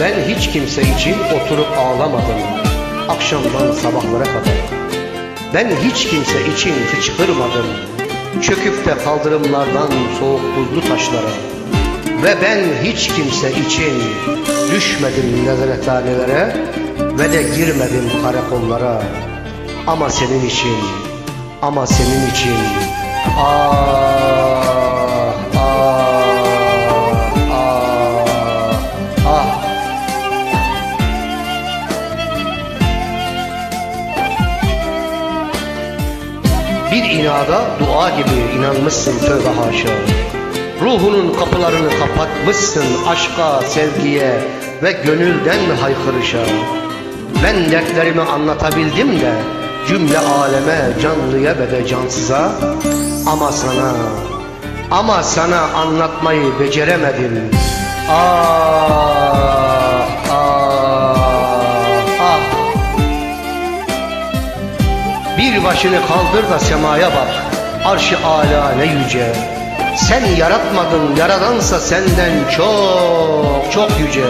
Ben hiç kimse için oturup ağlamadım Akşamdan sabahlara kadar. Ben hiç kimse için hıçkırmadım Çöküp de kaldırımlardan soğuk buzlu taşlara. Ve ben hiç kimse için Düşmedim nezarethanelere Ve de girmedim karakollara. Ama senin için Ama senin için Ah Bir inada dua gibi inanmışsın tövbe haşa. Ruhunun kapılarını kapatmışsın aşka, sevgiye ve gönülden haykırışa. Ben dertlerimi anlatabildim de cümle aleme, canlıya ve de cansıza. Ama sana, ama sana anlatmayı beceremedim. Ah, bir başını kaldır da semaya bak. Arş-ı âlâ ne yüce. Sen yaratmadın yaradansa senden çok çok yüce.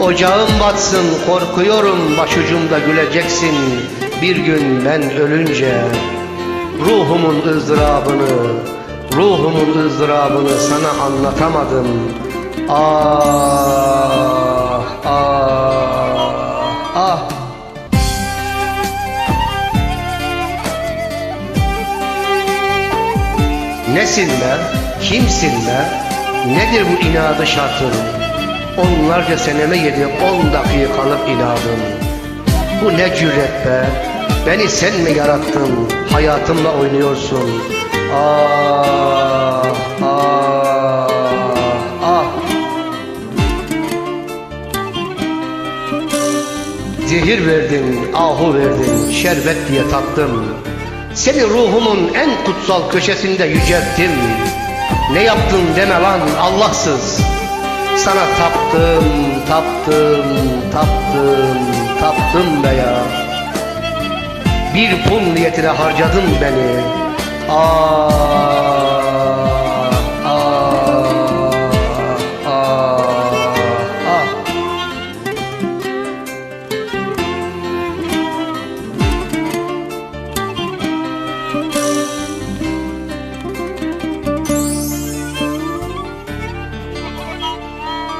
Ocağım batsın korkuyorum başucumda güleceksin. Bir gün ben ölünce Ruhumun ızdırabını Ruhumun ızdırabını sana anlatamadım. Ah ah ah Nesin be? Kimsin be? Nedir bu inadı şartın? Onlarca seneme yedi on dakikalık inadım. Bu ne cüret be? Beni sen mi yarattın? Hayatımla oynuyorsun. Ah, ah, ah. Zehir verdin, ahu verdin, şerbet diye tattım. Seni ruhumun en kutsal köşesinde yücelttim. Ne yaptın deme lan Allahsız. Sana taptım, taptım, taptım, taptım be ya. Bir pul niyetine harcadın beni. Ah,